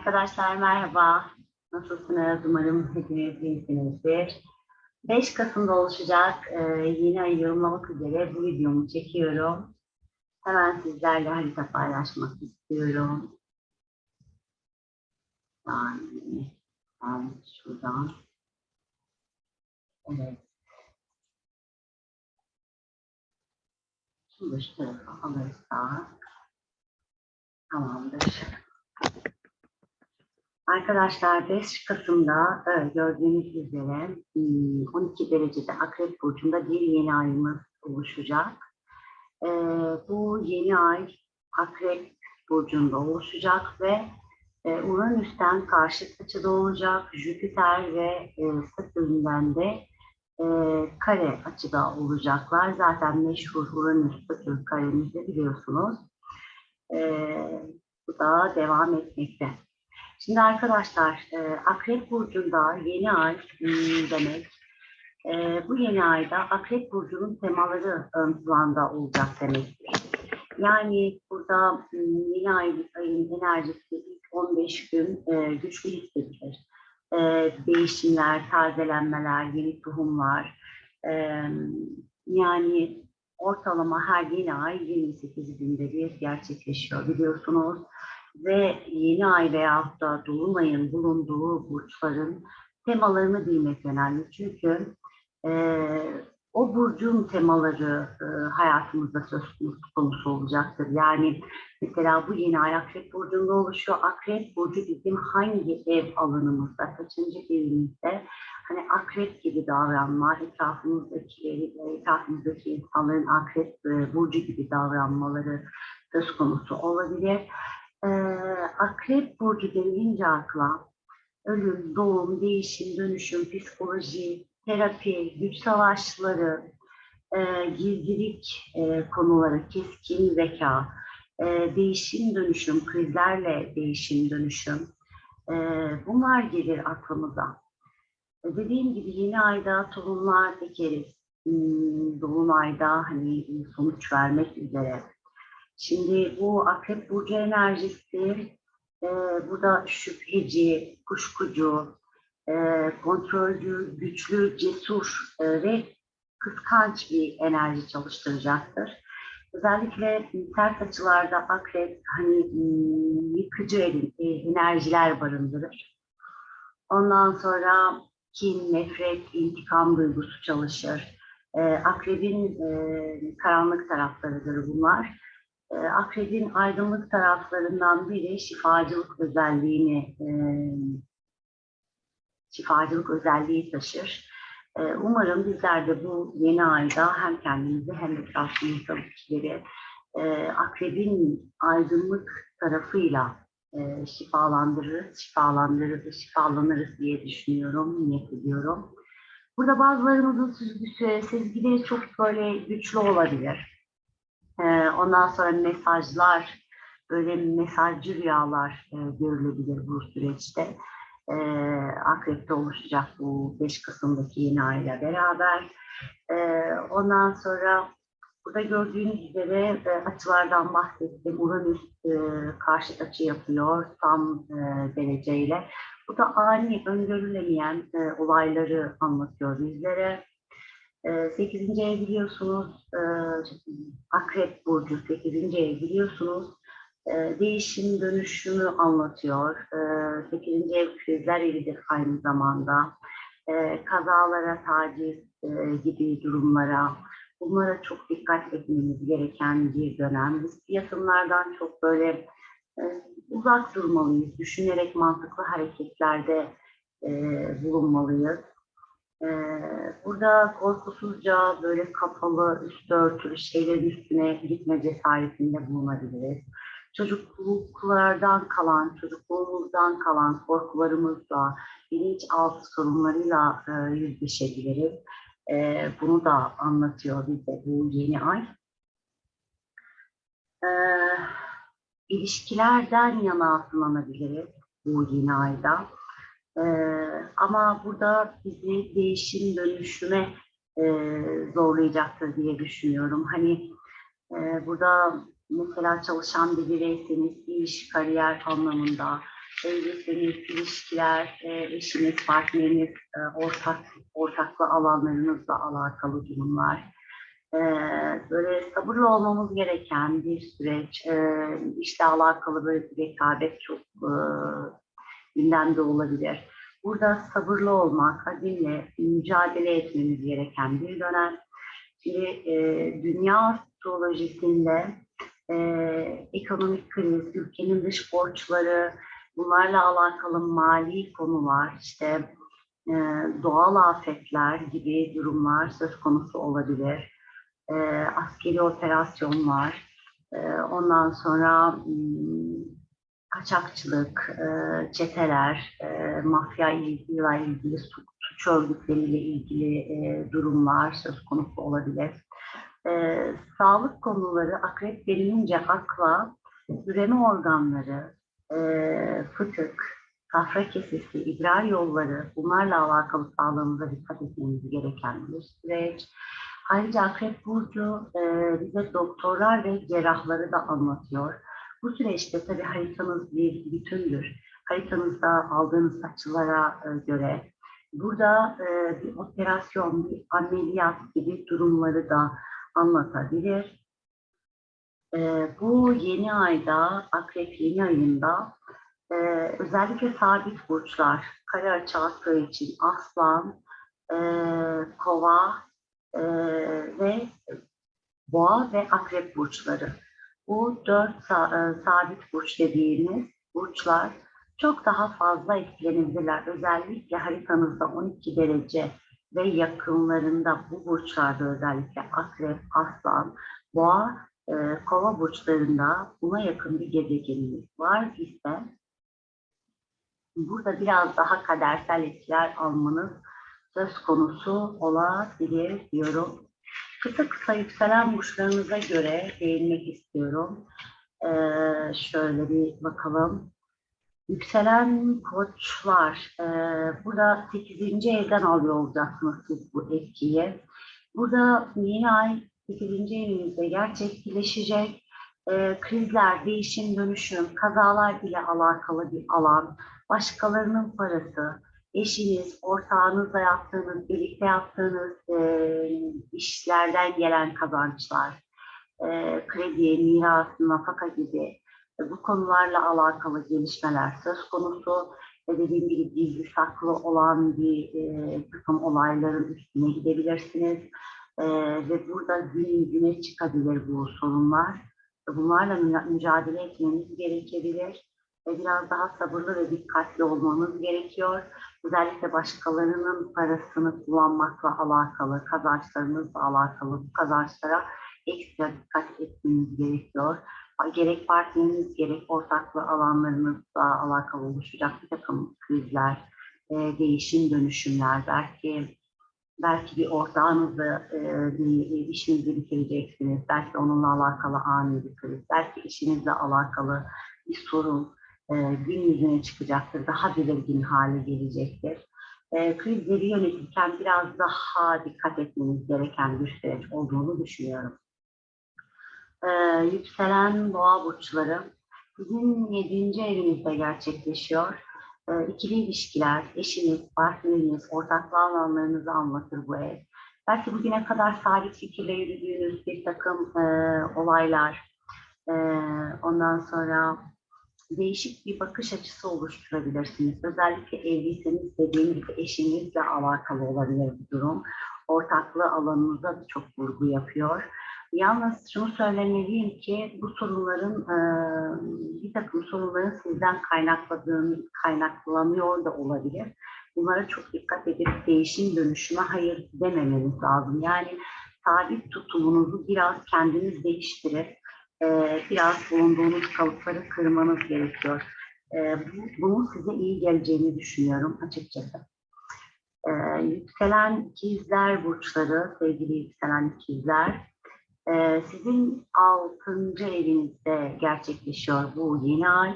Arkadaşlar merhaba. Nasılsınız? Umarım hepiniz iyisinizdir. 5 Kasım'da oluşacak e, yeni ayı yorumlamak üzere bu videomu çekiyorum. Hemen sizlerle harita paylaşmak istiyorum. Yani, ben şuradan. Evet. Şimdi şu tarafa alırsak tamamdır. Arkadaşlar 5 Kasım'da evet, gördüğünüz üzere hmm, 12 derecede Akrep Burcu'nda bir yeni ayımız oluşacak. Ee, bu yeni ay Akrep Burcu'nda oluşacak ve e, Uranüs'ten karşıt açıda olacak. Jüpiter ve e, Satürn'den de e, kare açıda olacaklar. Zaten meşhur Uranüs-Satürn karemizi biliyorsunuz. E, bu da devam etmekte. Şimdi arkadaşlar e, Akrep Burcu'nda yeni ay hmm, demek. E, bu yeni ayda Akrep Burcu'nun temaları ön planda olacak demektir. Yani burada hmm, yeni ay, ayın enerjisi ilk 15 gün e, güçlü hissedilir. E, değişimler, tazelenmeler, yeni tohumlar. E, yani ortalama her yeni ay 28 günde bir gerçekleşiyor biliyorsunuz ve yeni ay veyahut da dolunayın bulunduğu burçların temalarını bilmek önemli. Çünkü e, o burcun temaları e, hayatımızda söz konusu olacaktır. Yani mesela bu yeni ay Akrep Burcu'nda oluşuyor. Akrep Burcu bizim hangi ev alanımızda, kaçıncı evimizde hani akrep gibi davranma, etrafımızdakileri, etrafımızdaki insanların akrep e, burcu gibi davranmaları söz konusu olabilir e, Akrep Burcu denilince akla ölüm, doğum, değişim, dönüşüm, psikoloji, terapi, güç savaşları, e, gizlilik e, konuları, keskin zeka, e, değişim, dönüşüm, krizlerle değişim, dönüşüm e, bunlar gelir aklımıza. E, dediğim gibi yeni ayda tohumlar ekeriz. Hmm, Dolunayda hani sonuç vermek üzere Şimdi bu Akrep Burcu enerjisi e, burada şüpheci, kuşkucu, e, kontrolcü, güçlü, cesur e, ve kıskanç bir enerji çalıştıracaktır. Özellikle ters açılarda akrep hani hmm, yıkıcı e, enerjiler barındırır. Ondan sonra kin, nefret, intikam duygusu çalışır. E, akrebin e, karanlık taraflarıdır bunlar e, akrebin aydınlık taraflarından biri şifacılık özelliğini e, şifacılık özelliği taşır. E, umarım bizler de bu yeni ayda hem kendimizi hem etrafımızdakileri e, akrebin aydınlık tarafıyla şifalandırırız, şifalandırırız, şifalanırız diye düşünüyorum, niyet ediyorum. Burada bazılarımızın sezgileri çok böyle güçlü olabilir ondan sonra mesajlar, böyle mesajcı rüyalar e, görülebilir bu süreçte. E, Akrep'te oluşacak bu 5 Kasım'daki yeni ayla beraber. E, ondan sonra burada gördüğünüz üzere e, açılardan bahsettim. Uranüs e, karşıt açı yapıyor tam dereceyle. Bu da ani, öngörülemeyen olayları anlatıyor bizlere. 8. Ee, ev biliyorsunuz e, Akrep Burcu 8. ev biliyorsunuz e, değişim dönüşümü anlatıyor. 8. Ee, ev krizler evidir aynı zamanda. Ee, kazalara, taciz e, gibi durumlara bunlara çok dikkat etmemiz gereken bir dönem. Biz yatımlardan çok böyle uzak durmalıyız. Düşünerek mantıklı hareketlerde bulunmalıyız. Ee, burada korkusuzca böyle kapalı, üstü örtülü şeylerin üstüne gitme cesaretinde bulunabiliriz. Çocukluklardan kalan, çocukluğumuzdan kalan korkularımızla, bilinçaltı sorunlarıyla e, yüzleşebiliriz. E, bunu da anlatıyor bize bu yeni ay. E, ilişkilerden yana atlanabiliriz bu yeni ayda ee, ama burada bizi değişim dönüşüme e, zorlayacaktır diye düşünüyorum. Hani e, burada mesela çalışan bir bireyseniz iş, kariyer anlamında evliyseniz ilişkiler, e, eşiniz, partneriniz, e, ortak ortaklı alanlarınızla alakalı durumlar. E, böyle sabırlı olmamız gereken bir süreç. E, işle alakalı böyle bir rekabet çok e, gündemde olabilir. Burada sabırlı olmak, azimle mücadele etmemiz gereken bir dönem. Şimdi e, dünya astrolojisinde e, ekonomik kriz, ülkenin dış borçları, bunlarla alakalı mali konular, işte e, doğal afetler gibi durumlar söz konusu olabilir. E, askeri operasyonlar, e, ondan sonra m, kaçakçılık, e, çeteler, e, mafya ile ilgili su- suç örgütleriyle ilgili e, durumlar söz konusu olabilir. E, sağlık konuları akrep denilince akla üreme organları, e, fıtık, safra kesesi, idrar yolları bunlarla alakalı sağlığımıza dikkat etmemiz gereken bir süreç. Ayrıca Akrep Burcu e, bize doktorlar ve cerrahları da anlatıyor. Bu süreçte tabii haritanız bir bütündür. Haritanızda aldığınız açılara e, göre burada e, bir operasyon, bir ameliyat gibi durumları da anlatabilir. E, bu yeni ayda, Akrep yeni ayında özellikle sabit burçlar, kare açı için aslan, kova ve boğa ve akrep burçları. Bu dört e, sabit burç dediğimiz burçlar çok daha fazla etkilenebilirler. Özellikle haritanızda 12 derece ve yakınlarında bu burçlarda özellikle akrep, aslan, boğa, e, kova burçlarında buna yakın bir gezegeniniz var ise burada biraz daha kadersel etkiler almanız söz konusu olabilir diyorum. Kısa kısa yükselen burçlarınıza göre değinmek istiyorum. Ee, şöyle bir bakalım. Yükselen koçlar, e, burada 8. evden alıyor olacaksınız siz bu etkiyi. Burada yeni ay 8. evinizde gerçekleşecek e, krizler, değişim, dönüşüm, kazalar ile alakalı bir alan, başkalarının parası, eşiniz, ortağınızla yaptığınız, birlikte yaptığınız e, işlerden gelen kazançlar, e, kredi, miras, nafaka gibi e, bu konularla alakalı gelişmeler söz konusu. E, dediğim gibi gizli saklı olan bir e, takım olayların üstüne gidebilirsiniz. E, ve burada gün yüzüne çıkabilir bu sorunlar. E, Bunlarla müca- mücadele etmeniz gerekebilir. Biraz daha sabırlı ve dikkatli olmanız gerekiyor. Özellikle başkalarının parasını kullanmakla alakalı, kazançlarınızla alakalı bu kazançlara ekstra dikkat etmeniz gerekiyor. Gerek partneriniz, gerek ortaklı alanlarınızla alakalı oluşacak bir takım krizler, e, değişim, dönüşümler, belki belki bir ortağınızla e, bir işinizi bitireceksiniz, belki onunla alakalı ani bir kriz, belki işinizle alakalı bir sorun e, gün yüzüne çıkacaktır, daha belirgin hale gelecektir. E, krizleri yönetirken biraz daha dikkat etmeniz gereken bir süreç olduğunu düşünüyorum. E, yükselen boğa burçları sizin 7. evinizde gerçekleşiyor. E, ikili ilişkiler, eşiniz, partneriniz, ortaklı alanlarınızı anlatır bu ev. Belki bugüne kadar sabit fikirle yürüdüğünüz bir takım e, olaylar, e, ondan sonra değişik bir bakış açısı oluşturabilirsiniz. Özellikle evliyseniz dediğim gibi eşinizle alakalı olabilir bu durum. Ortaklığı alanınıza çok vurgu yapıyor. Yalnız şunu söylemeliyim ki bu sorunların e, bir takım sorunların sizden kaynakladığını kaynaklanıyor da olabilir. Bunlara çok dikkat edip değişim dönüşüme hayır dememeniz lazım. Yani sabit tutumunuzu biraz kendiniz değiştirip e, biraz bulunduğunuz kalıpları kırmanız gerekiyor. E, bu, bunun size iyi geleceğini düşünüyorum açıkçası. E, yükselen ikizler burçları, sevgili yükselen ikizler, e, sizin altıncı evinizde gerçekleşiyor bu yeni ay.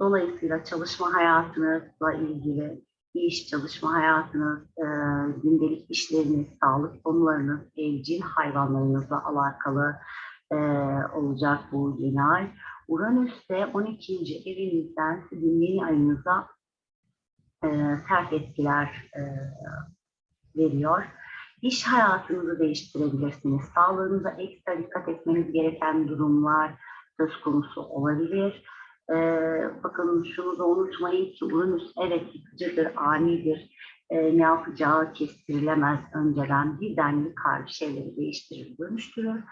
Dolayısıyla çalışma hayatınızla ilgili iş, çalışma hayatınız, e, gündelik işleriniz, sağlık konularınız, evcil hayvanlarınızla alakalı e, olacak bu yeni ay. Uranüs de 12. evinizden sizin yeni ayınıza e, sert etkiler e, veriyor. İş hayatınızı değiştirebilirsiniz. Sağlığınıza ekstra dikkat etmeniz gereken durumlar söz konusu olabilir. Ee, bakın şunu da unutmayın ki Uranüs evet yıkıcıdır, anidir. Ee, ne yapacağı kestirilemez önceden. Birden yıkar, bir şeyleri değiştirir, dönüştürür.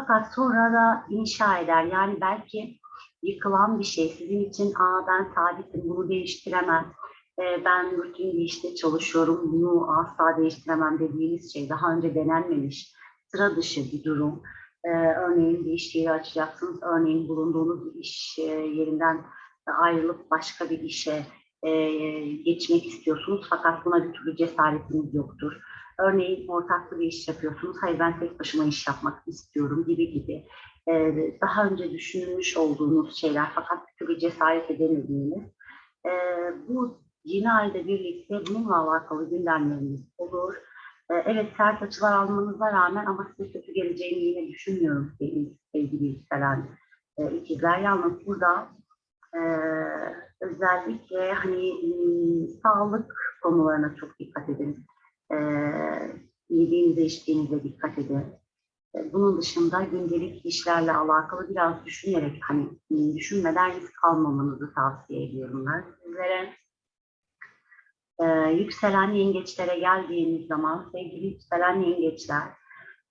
Fakat sonra da inşa eder. Yani belki yıkılan bir şey sizin için Aa, ben sabitim bunu değiştiremem. Ee, ben rutin bir işte çalışıyorum bunu asla değiştiremem dediğiniz şey daha önce denenmemiş sıra dışı bir durum. Ee, örneğin bir iş yeri açacaksınız. Örneğin bulunduğunuz iş e, yerinden ayrılıp başka bir işe e, geçmek istiyorsunuz fakat buna bir türlü cesaretiniz yoktur. Örneğin ortaklı bir iş yapıyorsunuz. Hayır ben tek başıma iş yapmak istiyorum gibi gibi. Ee, daha önce düşünülmüş olduğunuz şeyler fakat bir türlü cesaret edemediğiniz. Ee, bu yeni ayda birlikte bununla alakalı gündemleriniz olur. Ee, evet sert açılar almanıza rağmen ama size kötü geleceğini yine düşünmüyorum sevgili, yükselen e, ikizler. Yalnız burada e, özellikle hani m, sağlık konularına çok dikkat edin. E, yediğinize içtiğinize dikkat edin. E, Bunun dışında gündelik işlerle alakalı biraz düşünerek hani düşünmeden risk almamanızı tavsiye ediyorum ben sizlere. Ee, yükselen yengeçlere geldiğimiz zaman sevgili yükselen yengeçler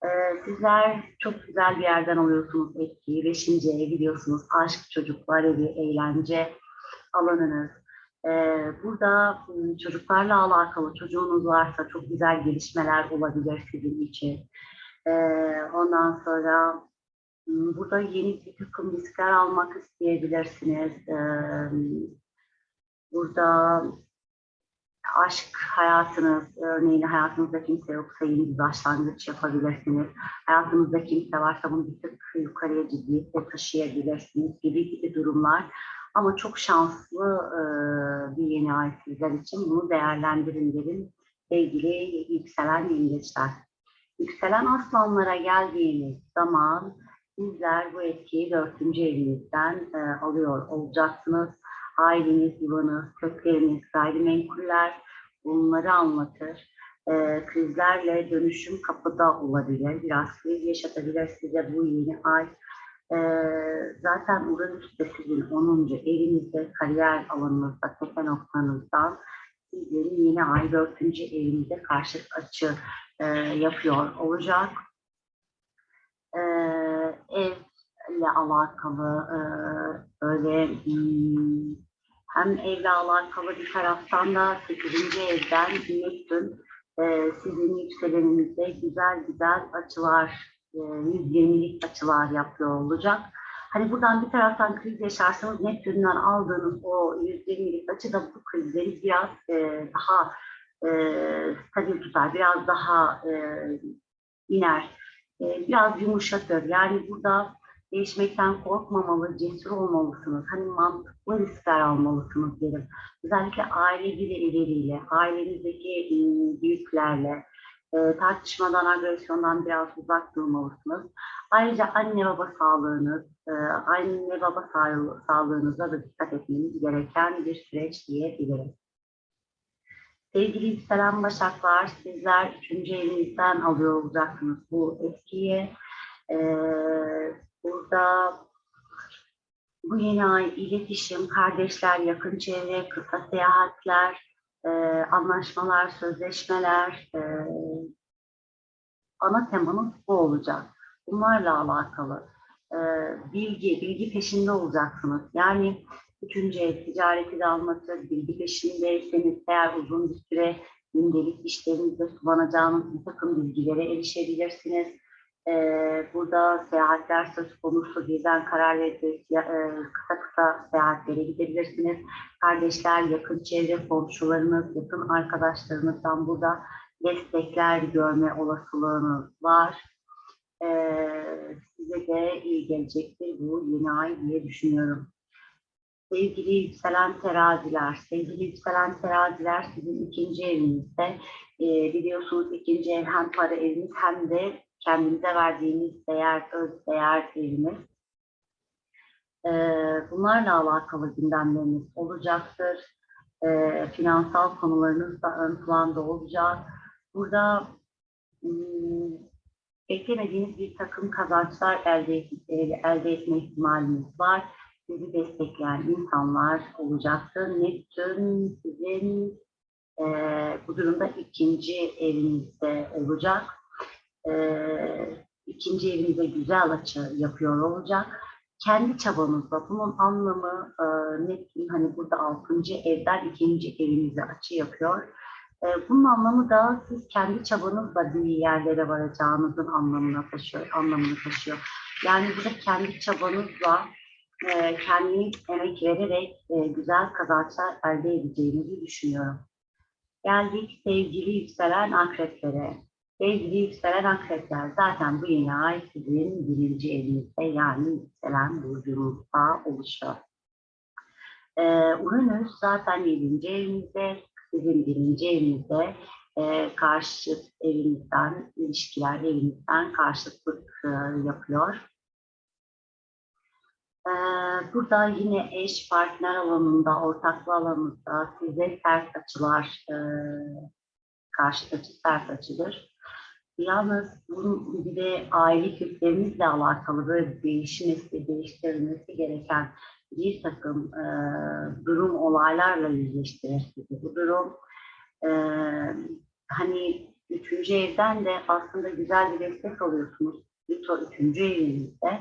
e, sizler çok güzel bir yerden alıyorsunuz etkiyi. Beşinci ev biliyorsunuz aşk, çocuklar evi, eğlence alanınız. Ee, burada m, çocuklarla alakalı çocuğunuz varsa çok güzel gelişmeler olabilir sizin için. Ee, ondan sonra m, burada yeni bir takım riskler almak isteyebilirsiniz. Ee, burada aşk hayatınız, örneğin hayatınızda kimse yoksa yeni bir başlangıç yapabilirsiniz. Hayatınızda kimse varsa bunu bir tık yukarıya ciddiyetle taşıyabilirsiniz gibi gibi durumlar. Ama çok şanslı e, bir yeni ay sizler için. Bunu değerlendirin derim sevgili yükselen yengeçler. Yükselen aslanlara geldiğiniz zaman sizler bu etkiyi dördüncü evinizden e, alıyor olacaksınız aileniz, yuvanız, kökleriniz, gayrimenkuller bunları anlatır. Ee, krizlerle dönüşüm kapıda olabilir. Biraz kriz yaşatabilir size bu yeni ay. Ee, zaten Uranüs de sizin 10. evinizde, kariyer alanınızda, tepe noktanızdan sizlerin yeni ay 4. evinizde karşı açı e, yapıyor olacak. Ee, ev ile alakalı e, böyle hmm, hem evle alakalı bir taraftan da 8. evden Neptün e, sizin yükseleninizde güzel güzel açılar, e, 120'lik açılar yapıyor olacak. Hani buradan bir taraftan kriz yaşarsanız Neptün'den aldığınız o 120'lik açı da bu krizleri biraz e, daha e, stabil tutar, biraz daha e, iner, e, biraz yumuşatır. Yani burada değişmekten korkmamalı, cesur olmalısınız. Hani mantıklı riskler almalısınız derim. Özellikle aile bireyleriyle, ailenizdeki ıı, büyüklerle, e, tartışmadan, agresyondan biraz uzak durmalısınız. Ayrıca anne baba sağlığınız, e, anne baba sağ, sağlığınıza da dikkat etmeniz gereken bir süreç diyebilirim. Sevgili yükselen başaklar, sizler üçüncü evinizden alıyor olacaksınız bu etkiyi. Ee, burada bu yeni ay iletişim, kardeşler, yakın çevre, kısa seyahatler, e, anlaşmalar, sözleşmeler, e, ana temanız bu olacak. Bunlarla alakalı e, bilgi, bilgi peşinde olacaksınız. Yani üçüncü ev ticareti de anlatır, bilgi peşindeyseniz eğer uzun bir süre gündelik işlerinizde kullanacağınız bir takım bilgilere erişebilirsiniz ee, burada seyahatler söz konusu birden karar verip e, kısa kısa seyahatlere gidebilirsiniz. Kardeşler, yakın çevre komşularınız, yakın arkadaşlarınızdan burada destekler görme olasılığınız var. Ee, size de iyi gelecektir bu yeni ay diye düşünüyorum. Sevgili yükselen teraziler, sevgili yükselen teraziler sizin ikinci evinizde. Ee, biliyorsunuz ikinci ev hem para eviniz hem de kendinize verdiğiniz değer, öz değer eviniz. E, bunlarla alakalı gündemleriniz olacaktır. E, finansal konularınız da ön planda olacak. Burada hmm, beklemediğiniz bir takım kazançlar elde, elde etme ihtimaliniz var. Sizi destekleyen insanlar olacaktır. Neptün sizin e, bu durumda ikinci evinizde olacak. E, ikinci evinize güzel açı yapıyor olacak. Kendi çabanızla bunun anlamı e, Neptün hani burada altıncı evden ikinci evinize açı yapıyor. E, bunun anlamı da siz kendi çabanızla bir yerlere varacağınızın anlamına taşıyor, anlamını taşıyor. Yani burada kendi çabanızla e, kendiniz emek vererek e, güzel kazançlar elde edeceğinizi düşünüyorum. Geldik sevgili yükselen akreplere. Sevgili yükselen akrepler zaten bu yeni ay sizin birinci evinizde yani yükselen burcunuzda oluşuyor. Ee, Uranüs zaten yedinci evinizde, sizin birinci evinizde e, karşıt evinizden, ilişkiler evinizden karşıtlık e, yapıyor. Ee, burada yine eş partner alanında, ortaklı alanında size sert açılar, e, karşıt açı sert açıdır. Yalnız bunun bir de aile köklerinizle alakalı böyle değişmesi, değiştirilmesi gereken bir takım e, durum olaylarla yüzleştirir sizi. Bu durum e, hani üçüncü evden de aslında güzel bir destek alıyorsunuz. Plüto üçüncü evinizde.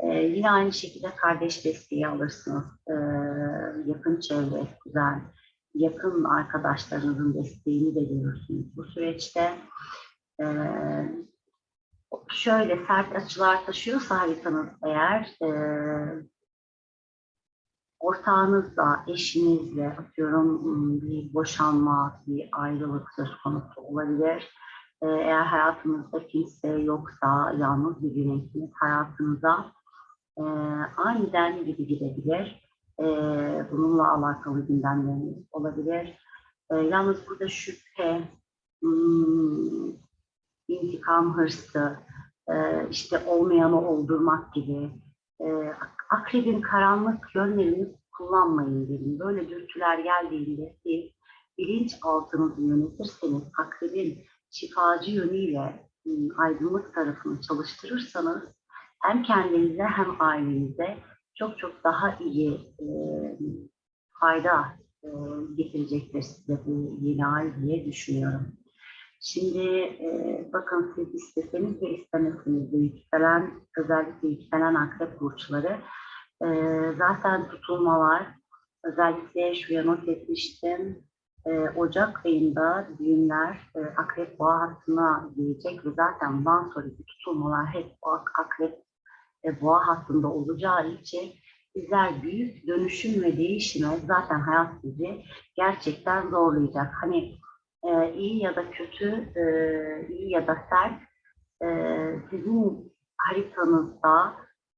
Ee, yine aynı şekilde kardeş desteği alırsınız. Ee, yakın çevre, güzel, yakın arkadaşlarınızın desteğini de görürsünüz bu süreçte. Ee, şöyle sert açılar taşıyorsa haritanız eğer e, ortağınızla, eşinizle atıyorum ım, bir boşanma, bir ayrılık söz konusu olabilir. Ee, eğer hayatınızda kimse yoksa, yalnız bir bireysiniz, hayatınıza e, aniden gibi gidebilir. E, bununla alakalı gündemleriniz olabilir. E, yalnız burada şüphe, hmm, intikam hırsı, e, işte olmayanı oldurmak gibi e, ak- akrebin karanlık yönlerini kullanmayın dedim. Böyle dürtüler geldiğinde siz bilinçaltınızı yönetirseniz akrebin şifacı yönüyle hmm, aydınlık tarafını çalıştırırsanız hem kendinize hem ailenize çok çok daha iyi e, fayda e, getirecektir size bu yeni ay diye düşünüyorum. Şimdi e, bakın siz isteseniz de istemeseniz de yükselen, özellikle yükselen akrep burçları e, zaten tutulmalar, özellikle şuraya not etmiştim, e, Ocak ayında düğünler e, akrep boğa hattına girecek ve zaten bundan sonraki tutulmalar hep akrep e, boğa hattında olacağı için bizler büyük dönüşüm ve değişime zaten hayat bizi gerçekten zorlayacak. Hani e, iyi ya da kötü, iyi ya da sert e, sizin haritanızda,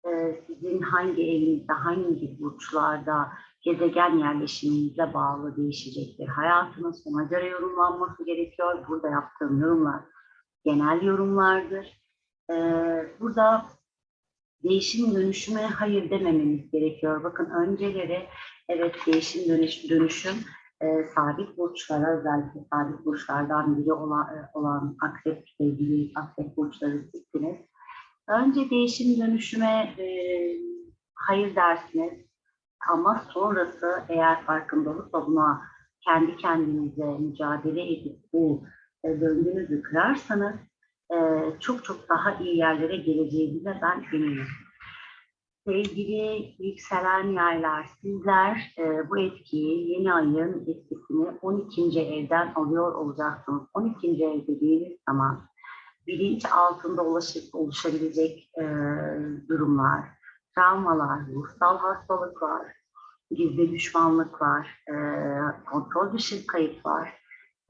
e, sizin hangi evinizde, hangi burçlarda gezegen yerleşiminize bağlı değişecektir. Hayatınız ona göre yorumlanması gerekiyor. Burada yaptığım yorumlar genel yorumlardır. E, burada değişim dönüşüme hayır dememeniz gerekiyor. Bakın önceleri evet değişim dönüş, dönüşüm e, sabit burçlara özellikle sabit burçlardan biri olan, e, olan akrep sevgili akrep burçları sizsiniz. Önce değişim dönüşüme e, hayır dersiniz ama sonrası eğer farkındalıkla buna kendi kendinize mücadele edip bu e, döngünüzü kırarsanız e, çok çok daha iyi yerlere geleceğinize ben eminim. Sevgili yükselen yaylar, sizler e, bu etkiyi, yeni ayın etkisini 12. evden alıyor olacaksınız. 12. ev dediğiniz zaman bilinç altında ulaşıp oluşabilecek e, durumlar, travmalar, ruhsal hastalıklar, gizli düşmanlıklar, e, kontrol dışı kayıplar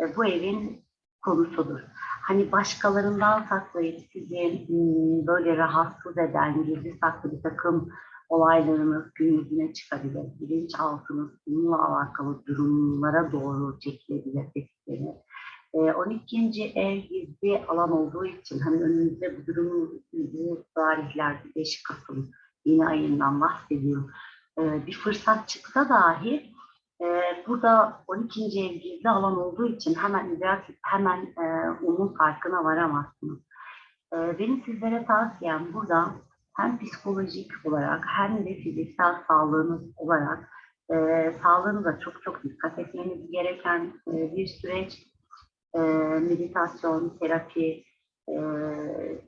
e, bu evin konusudur. Hani başkalarından saklayıp sizi hmm, böyle rahatsız eden gizli saklı bir takım olaylarınız gün yüzüne çıkabilir. Bilinçaltınız bununla alakalı durumlara doğru çekilebilir tetiklenir. E, 12. ev gizli alan olduğu için hani önümüzde bu durum bu tarihler 5 Kasım yeni ayından bahsediyorum. E, bir fırsat çıksa dahi burada 12. ev gizli alan olduğu için hemen idrak, hemen e, onun farkına varamazsınız. E, benim sizlere tavsiyem burada hem psikolojik olarak hem de fiziksel sağlığınız olarak e, sağlığınıza çok çok dikkat etmeniz gereken e, bir süreç. E, meditasyon, terapi, e,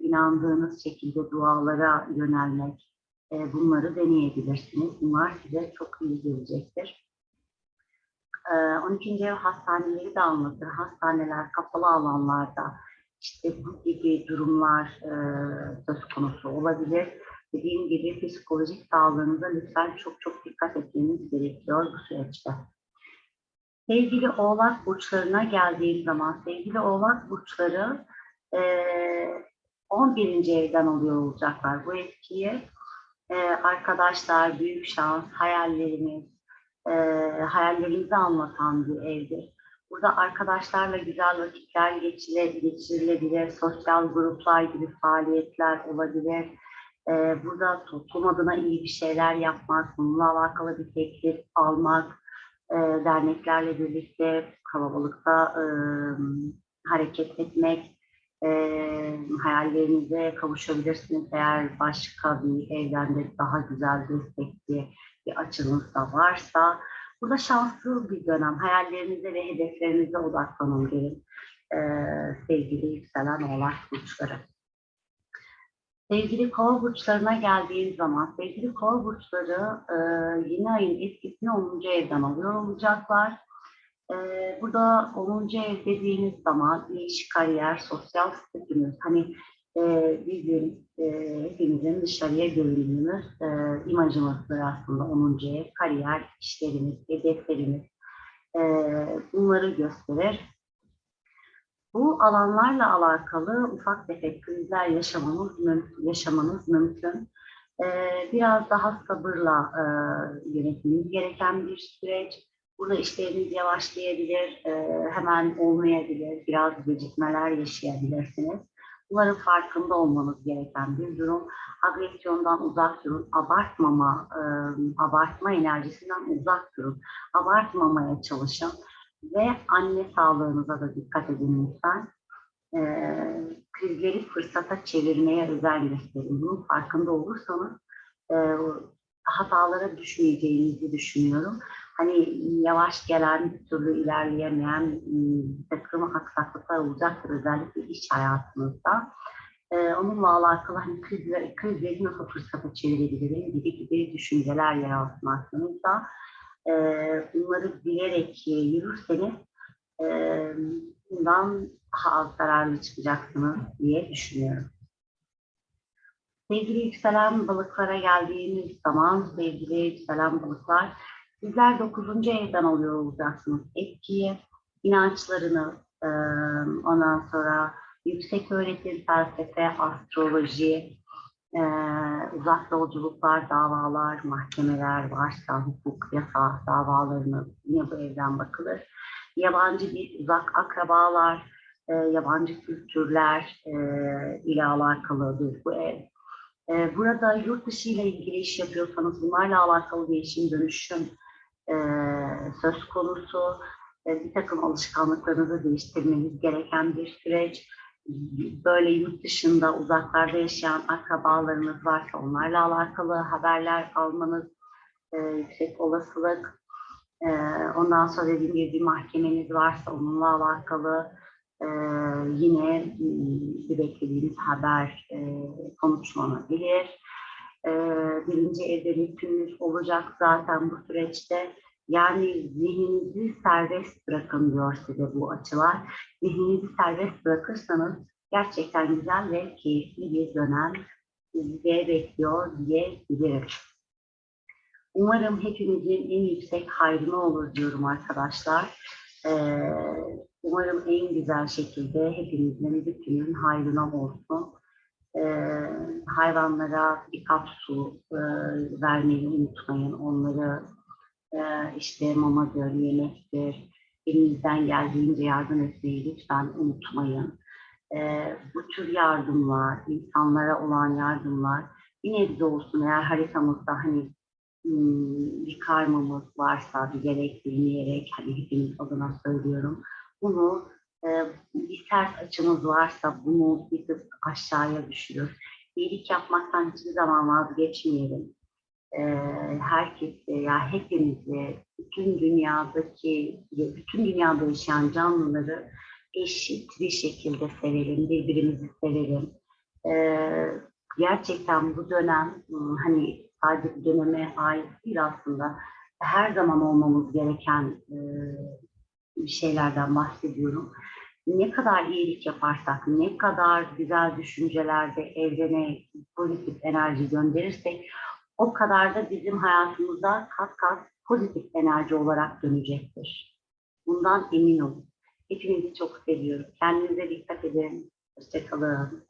inandığınız şekilde dualara yönelmek, e, bunları deneyebilirsiniz. Bunlar size çok iyi gelecektir. E, 12. ev hastaneleri de anlatır. Hastaneler, kapalı alanlarda işte bu gibi durumlar e, söz konusu olabilir. Dediğim gibi psikolojik sağlığınıza lütfen çok çok dikkat etmeniz gerekiyor bu süreçte. Sevgili oğlak burçlarına geldiğim zaman, sevgili oğlak burçları e, 11. evden oluyor olacaklar bu etkiyi. E, arkadaşlar, büyük şans, hayallerimiz, e, hayallerimizi anlatan bir evdir. Burada arkadaşlarla güzel vakitler geçire, geçirilebilir, sosyal gruplar gibi faaliyetler olabilir. Ee, burada toplum adına iyi bir şeyler yapmak, bununla alakalı bir teklif almak, e, derneklerle birlikte kalabalıkta e, hareket etmek, e, hayallerinize kavuşabilirsiniz. Eğer başka bir evrende daha güzel, destekli bir açınız da varsa, Burada şanslı bir dönem. Hayallerinize ve hedeflerinize odaklanın derim. Ee, sevgili yükselen oğlak burçları. Sevgili kova burçlarına geldiğim zaman, sevgili kova burçları e, yeni ayın etkisini 10. evden alıyor olacaklar. E, burada 10. ev dediğimiz zaman iş, kariyer, sosyal statünüz, hani e, bizim e, hepimizin dışarıya göründüğümüz e, imajımızdır aslında 10. ev, kariyer, işlerimiz, hedeflerimiz e, bunları gösterir. Bu alanlarla alakalı ufak tefek krizler yaşamamız, yaşamanız mümkün. Ee, biraz daha sabırla e, yönetmeniz gereken bir süreç. Burada işleriniz yavaşlayabilir, e, hemen olmayabilir, biraz gecikmeler yaşayabilirsiniz. Bunların farkında olmanız gereken bir durum. Agresyondan uzak durun, abartmama, e, abartma enerjisinden uzak durun. Abartmamaya çalışın ve anne sağlığınıza da dikkat edin lütfen. E, krizleri fırsata çevirmeye özen gösterin. Bunun farkında olursanız e, hatalara düşmeyeceğinizi düşünüyorum. Hani yavaş gelen, bir türlü ilerleyemeyen bir takım aksaklıklar olacaktır özellikle iş hayatınızda. Ee, onunla alakalı hani krizleri, krizleri nasıl fırsata çevirebilirim gibi gibi düşünceler yer alsın aklınızda. Bunları bilerek yürürseniz e, bundan daha az zararlı çıkacaksınız diye düşünüyorum. Sevgili yükselen balıklara geldiğimiz zaman, sevgili yükselen balıklar, sizler 9. evden alıyor olacaksınız etkiyi, inançlarını, ondan sonra yüksek öğretim, felsefe, astroloji, uzak yolculuklar, davalar, mahkemeler varsa, hukuk, yasa davalarını yine bu evden bakılır. Yabancı bir uzak akrabalar, yabancı kültürler e, ile alakalıdır bu ev. Burada yurt dışı ile ilgili iş yapıyorsanız bunlarla alakalı değişim, dönüşüm e, söz konusu. Bir takım alışkanlıklarınızı değiştirmeniz gereken bir süreç. Böyle yurt dışında, uzaklarda yaşayan akrabalarınız varsa onlarla alakalı haberler almanız e, yüksek olasılık. E, ondan sonra dediğim gibi bir mahkemeniz varsa onunla alakalı yine bir beklediğiniz haber e, sonuçlanabilir. E, birinci evde Neptününüz olacak zaten bu süreçte. Yani zihninizi serbest bırakın diyor size bu açılar. Zihninizi serbest bırakırsanız gerçekten güzel ve keyifli bir dönem sizi bekliyor diyebilirim. Umarım hepimizin en yüksek hayrına olur diyorum arkadaşlar. Ee, umarım en güzel şekilde hepimizin bütünün hayrına olsun. Ee, hayvanlara bir su e, vermeyi unutmayın. Onları e, işte mamadır, yemektir, elinizden geldiğince yardım etmeyi lütfen unutmayın. E, bu tür yardımlar, insanlara olan yardımlar bir nebze olsun eğer haritamızda hani hmm, bir karmamız varsa bir gerek bilmeyerek hani hepimiz adına söylüyorum. Bunu bir sert açımız varsa bunu bir tık aşağıya düşürür. İyilik yapmaktan hiçbir zaman vazgeçmeyelim. E, herkese ya hepimizi bütün dünyadaki bütün dünyada yaşayan canlıları eşit bir şekilde sevelim, birbirimizi sevelim. Gerçekten bu dönem hani sadece döneme ait değil aslında her zaman olmamız gereken e, şeylerden bahsediyorum. Ne kadar iyilik yaparsak, ne kadar güzel düşüncelerde evrene pozitif enerji gönderirsek o kadar da bizim hayatımıza kat kat pozitif enerji olarak dönecektir. Bundan emin olun. Hepinizi çok seviyorum. Kendinize dikkat edin. Hoşçakalın.